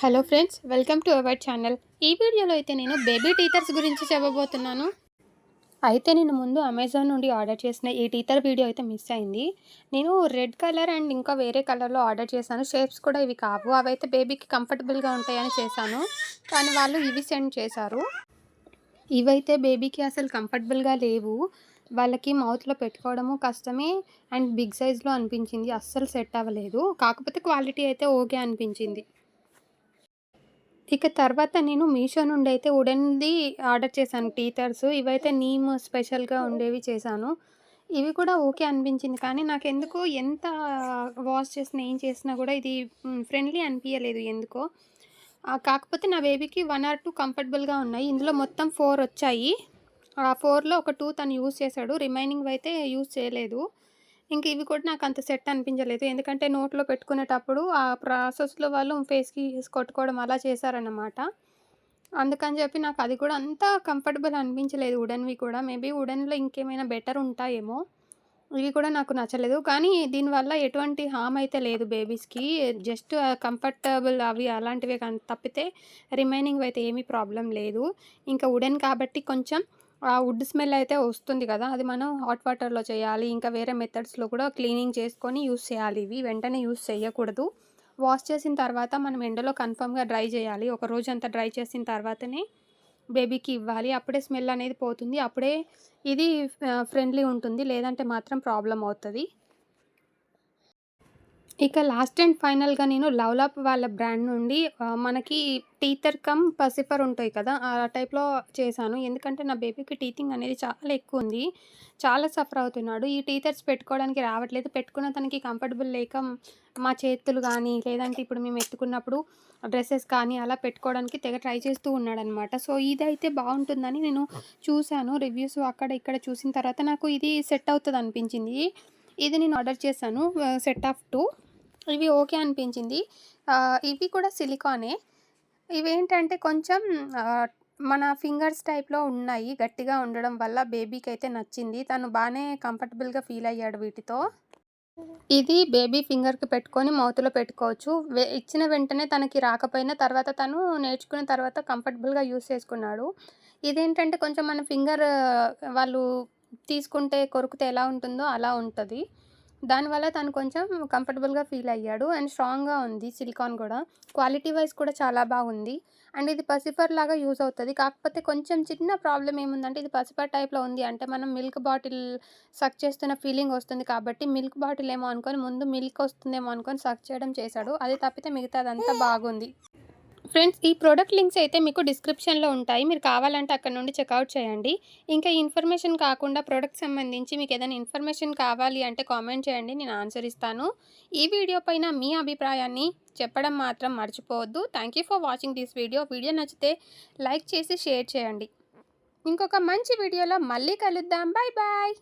Hello friends welcome to our channel. ఈ వీడియోలో అయితే నేను బేబీ టీథర్స్ గురించి చెప్పబోతున్నాను. అయితే నేను ముందు అమెజాన్ నుండి ఆర్డర్ చేసిన ఈ టీథర్ వీడియో అయితే మిస్ అయింది. నేను రెడ్ కలర్ అండ్ ఇంకా వేరే కలర్లో ఆర్డర్ చేశాను. షేప్స్ కూడా ఇవి కావు. అవైతే బేబీకి కంఫర్టబుల్గా ఉంటాయని చేశాను. కానీ వాళ్ళు ఇవి సెండ్ చేశారు. ఇవైతే బేబీకి అసలు కంఫర్టబుల్గా లేవు. వాళ్ళకి మౌత్లో పెట్టుకోవడము కష్టమే అండ్ బిగ్ సైజ్లో అనిపించింది. అస్సలు సెట్ అవ్వలేదు. కాకపోతే క్వాలిటీ అయితే ఓకే అనిపించింది. ఇక తర్వాత నేను మీషో నుండి అయితే వుడెన్ది ఆర్డర్ చేశాను. టీథర్స్ ఇవైతే నీమ్ స్పెషల్గా ఉండేవి చేశాను. ఇవి కూడా ఓకే అనిపించింది. కానీ నాకు ఎందుకో ఎంత వాష్ చేసినా ఏం చేసినా కూడా ఇది ఫ్రెండ్లీ అనిపించలేదు ఎందుకో. కాకపోతే నా బేబీకి వన్ ఆర్ టూ కంఫర్టబుల్గా ఉన్నాయి. ఇందులో మొత్తం ఫోర్ వచ్చాయి. ఆ ఫోర్లో ఒక టూ తను యూస్ చేశాడు. రిమైనింగ్ అయితే యూస్ చేయలేదు. ఇంక ఇవి కూడా నాకు అంత సెట్ అనిపించలేదు. ఎందుకంటే నోట్లో పెట్టుకునేటప్పుడు ఆ ప్రాసెస్లో వాళ్ళు ఫేస్కి కొట్టుకోవడం అలా చేశారన్నమాట. అందుకని చెప్పి నాకు అది కూడా అంత కంఫర్టబుల్ అనిపించలేదు. ఉడెన్వి కూడా మేబీ ఉడన్లో ఇంకేమైనా బెటర్ ఉంటాయేమో. ఇవి కూడా నాకు నచ్చలేదు. కానీ దీనివల్ల ఎటువంటి హామ్ అయితే లేదు బేబీస్కి. జస్ట్ కంఫర్టబుల్ అవి అలాంటివే కానీ తప్పితే రిమైనింగ్ అయితే ఏమీ ప్రాబ్లం లేదు. ఇంకా ఉడెన్ కాబట్టి కొంచెం ఆ వుడ్ స్మెల్ అయితే వస్తుంది కదా అది మనం హాట్ వాటర్లో చేయాలి ఇంకా వేరే మెథడ్స్లో కూడా క్లీనింగ్ చేసుకొని యూస్ చేయాలి. ఇవి వెంటనే యూస్ చేయకూడదు. వాష్ చేసిన తర్వాత మనం ఎండలో కన్ఫర్మ్గా డ్రై చేయాలి. ఒక రోజు అంతా డ్రై చేసిన తర్వాతనే బేబీకి ఇవ్వాలి. అప్పుడే స్మెల్ అనేది పోతుంది. అప్పుడే ఇది ఫ్రెండ్లీ ఉంటుంది. లేదంటే మాత్రం ప్రాబ్లం అవుతుంది. ఇక లాస్ట్ అండ్ ఫైనల్గా నేను లవ్లాప్ వాళ్ళ బ్రాండ్ నుండి మనకి టీతర్ కమ్ పసిఫర్ ఉంటాయి కదా ఆ టైప్లో చేశాను. ఎందుకంటే నా బేబీకి టీతింగ్ అనేది చాలా ఎక్కువ ఉంది. చాలా సఫర్ అవుతున్నాడు. ఈ టీథర్స్ పెట్టుకోవడానికి రావట్లేదు. పెట్టుకున్న తనకి కంఫర్టబుల్ లేక మా చేతులు కానీ లేదంటే ఇప్పుడు మేము ఎత్తుకున్నప్పుడు డ్రెస్సెస్ కానీ అలా పెట్టుకోవడానికి తెగ ట్రై చేస్తూ ఉన్నాడనమాట సో ఇదైతే బాగుంటుందని నేను చూశాను. రివ్యూస్ అక్కడ ఇక్కడ చూసిన తర్వాత నాకు ఇది సెట్ అవుతుంది అనిపించింది ఇది నేను ఆర్డర్ చేశాను సెట్ ఆఫ్ టూ ఇవి ఓకే అనిపించింది. ఇవి కూడా సిలికానే. ఇవి ఏంటంటే కొంచెం మన ఫింగర్స్ టైప్లో ఉన్నాయి. గట్టిగా ఉండడం వల్ల బేబీకి అయితే నచ్చింది. తను బాగానే కంఫర్టబుల్గా ఫీల్ అయ్యాడు వీటితో. ఇది బేబీ ఫింగర్కి పెట్టుకొని మౌత్లో పెట్టుకోవచ్చు. ఇచ్చిన వెంటనే తనకి రాకపోయినా తర్వాత తను నేర్చుకున్న తర్వాత కంఫర్టబుల్గా యూస్ చేసుకున్నాడు. ఇదేంటంటే కొంచెం మన ఫింగర్ వాళ్ళు తీసుకుంటే కొరుకుతే ఎలా ఉంటుందో అలా ఉంటుంది. దానివల్ల తను కొంచెం కంఫర్టబుల్గా ఫీల్ అయ్యాడు. అండ్ స్ట్రాంగ్గా ఉంది సిలికాన్ కూడా. క్వాలిటీ వైజ్ కూడా చాలా బాగుంది. అండ్ ఇది పసిఫర్ లాగా యూజ్ అవుతుంది. కాకపోతే కొంచెం చిన్న ప్రాబ్లం ఏముందంటే ఇది పసిఫర్ టైప్లో ఉంది అంటే మనం మిల్క్ బాటిల్ సక్ చేస్తున్న ఫీలింగ్ వస్తుంది కాబట్టి మిల్క్ బాటిల్ ఏమో అనుకొని ముందు మిల్క్ వస్తుందేమో అనుకొని సక్ చేయడం చేశాడు. అది తప్పితే మిగతాదంతా బాగుంది. ఫ్రెండ్స్ ఈ ప్రోడక్ట్ లింక్స్ అయితే మీకు డిస్క్రిప్షన్లో ఉంటాయి. మీరు కావాలంటే అక్కడ నుండి చెక్అవుట్ చేయండి. ఇంకా ఇన్ఫర్మేషన్ కాకుండా ప్రోడక్ట్ సంబంధించి మీకు ఏదైనా ఇన్ఫర్మేషన్ కావాలి అంటే కామెంట్ చేయండి నేను ఆన్సర్ ఇస్తాను. ఈ వీడియో పైన మీ అభిప్రాయాన్ని చెప్పడం మాత్రం మర్చిపోవద్దు. Thank you for watching this video video నచ్చితే లైక్ చేసి షేర్ చేయండి. ఇంకొక మంచి వీడియోలో మళ్ళీ కలుద్దాం. Bye bye